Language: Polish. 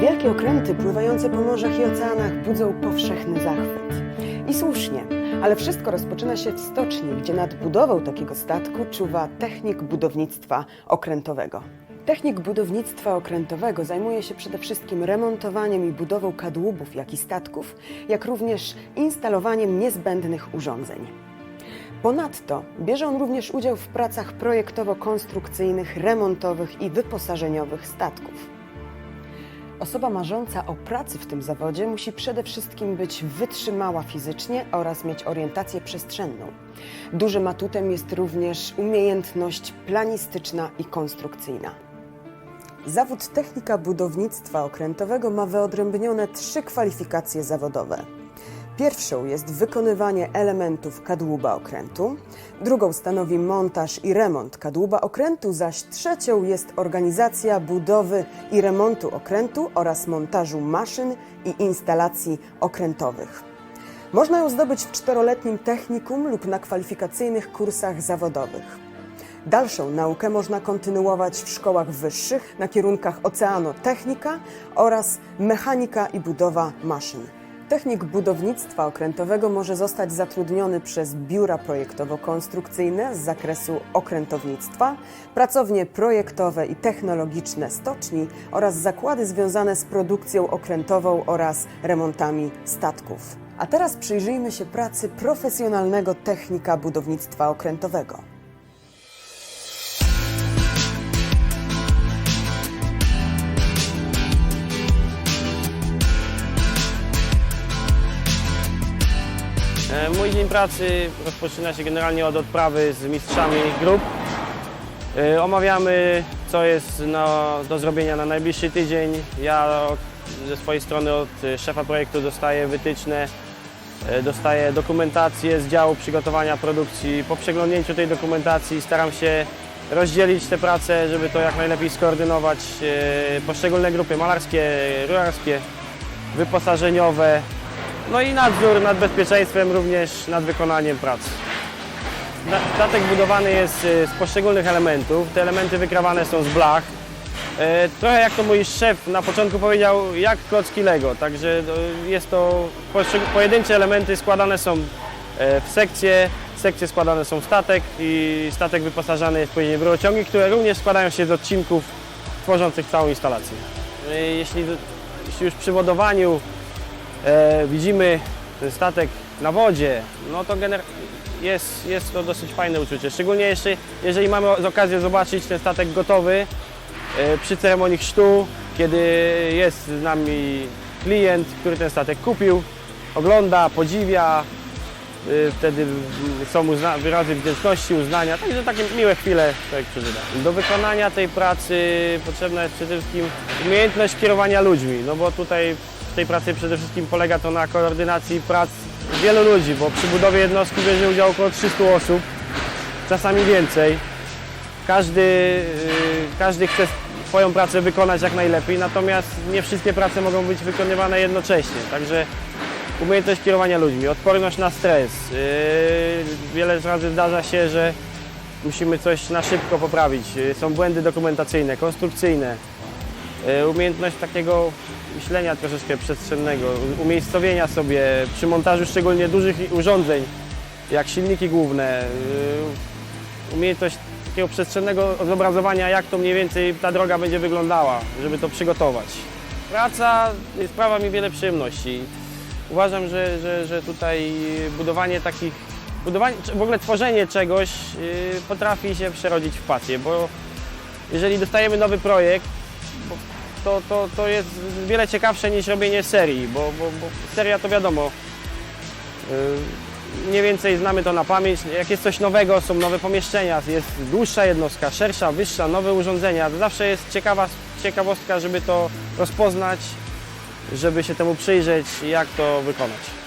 Wielkie okręty pływające po morzach i oceanach budzą powszechny zachwyt. I słusznie, ale wszystko rozpoczyna się w stoczni, gdzie nad budową takiego statku czuwa technik budownictwa okrętowego. Technik budownictwa okrętowego zajmuje się przede wszystkim remontowaniem i budową kadłubów, jak i statków, jak również instalowaniem niezbędnych urządzeń. Ponadto bierze on również udział w pracach projektowo-konstrukcyjnych, remontowych i wyposażeniowych statków. Osoba marząca o pracy w tym zawodzie musi przede wszystkim być wytrzymała fizycznie oraz mieć orientację przestrzenną. Dużym atutem jest również umiejętność planistyczna i konstrukcyjna. Zawód technika budownictwa okrętowego ma wyodrębnione trzy kwalifikacje zawodowe. Pierwszą jest wykonywanie elementów kadłuba okrętu, drugą stanowi montaż i remont kadłuba okrętu, zaś trzecią jest organizacja budowy i remontu okrętu oraz montażu maszyn i instalacji okrętowych. Można ją zdobyć w czteroletnim technikum lub na kwalifikacyjnych kursach zawodowych. Dalszą naukę można kontynuować w szkołach wyższych na kierunkach oceanotechnika oraz mechanika i budowa maszyn. Technik budownictwa okrętowego może zostać zatrudniony przez biura projektowo-konstrukcyjne z zakresu okrętownictwa, pracownie projektowe i technologiczne stoczni oraz zakłady związane z produkcją okrętową oraz remontami statków. A teraz przyjrzyjmy się pracy profesjonalnego technika budownictwa okrętowego. Mój dzień pracy rozpoczyna się generalnie od odprawy z mistrzami grup. E, Omawiamy, co jest na, do zrobienia na najbliższy tydzień. Ja ze swojej strony od szefa projektu dostaję wytyczne, e, dostaję dokumentację z działu przygotowania produkcji. Po przeglądnięciu tej dokumentacji staram się rozdzielić te prace, żeby to jak najlepiej skoordynować. e, Poszczególne grupy malarskie, rurarskie, wyposażeniowe, no i nadzór nad bezpieczeństwem, również nad wykonaniem prac. Na- Statek budowany jest y, z poszczególnych elementów. Te elementy wykrawane są z blach. E, Trochę jak to mój szef na początku powiedział, jak klocki Lego. Także no, jest to pojedyncze elementy składane są e, w sekcje. Sekcje składane są w statek i statek wyposażany jest później w rurociągi, które również składają się z odcinków tworzących całą instalację. E, Jeśli, jeśli już przy wodowaniu e, widzimy ten statek na wodzie, no to jest, jest to dosyć fajne uczucie. Szczególnie jeszcze, jeżeli mamy okazję zobaczyć ten statek gotowy e, przy ceremonii chrztu, kiedy jest z nami klient, który ten statek kupił, ogląda, podziwia, e, wtedy są wyrazy wdzięczności, uznania, także takie miłe chwile człowiek przeżywa. Do wykonania tej pracy potrzebna jest przede wszystkim umiejętność kierowania ludźmi, no bo tutaj tej pracy przede wszystkim polega to na koordynacji prac wielu ludzi, bo przy budowie jednostki bierze udział około 300 osób, czasami więcej. Każdy, y, każdy chce swoją pracę wykonać jak najlepiej, natomiast nie wszystkie prace mogą być wykonywane jednocześnie. Także umiejętność kierowania ludźmi, odporność na stres. Yy, Wiele razy zdarza się, że musimy coś na szybko poprawić. Yy, Są błędy dokumentacyjne, konstrukcyjne. Yy, Umiejętność takiego myślenia troszeczkę przestrzennego, umiejscowienia sobie przy montażu szczególnie dużych urządzeń, jak silniki główne. Yy, Umiejętność takiego przestrzennego zobrazowania, jak to mniej więcej ta droga będzie wyglądała, żeby to przygotować. Praca sprawia mi wiele przyjemności. Uważam, że, że, że tutaj budowanie takich, budowanie, w ogóle tworzenie czegoś yy, potrafi się przerodzić w pasję, bo jeżeli dostajemy nowy projekt, to, to, to jest wiele ciekawsze niż robienie serii, bo, bo, bo seria to wiadomo, yy, mniej więcej znamy to na pamięć. Jak jest coś nowego, są nowe pomieszczenia, jest dłuższa jednostka, szersza, wyższa, nowe urządzenia. To zawsze jest ciekawa, ciekawostka, żeby to rozpoznać, żeby się temu przyjrzeć i jak to wykonać.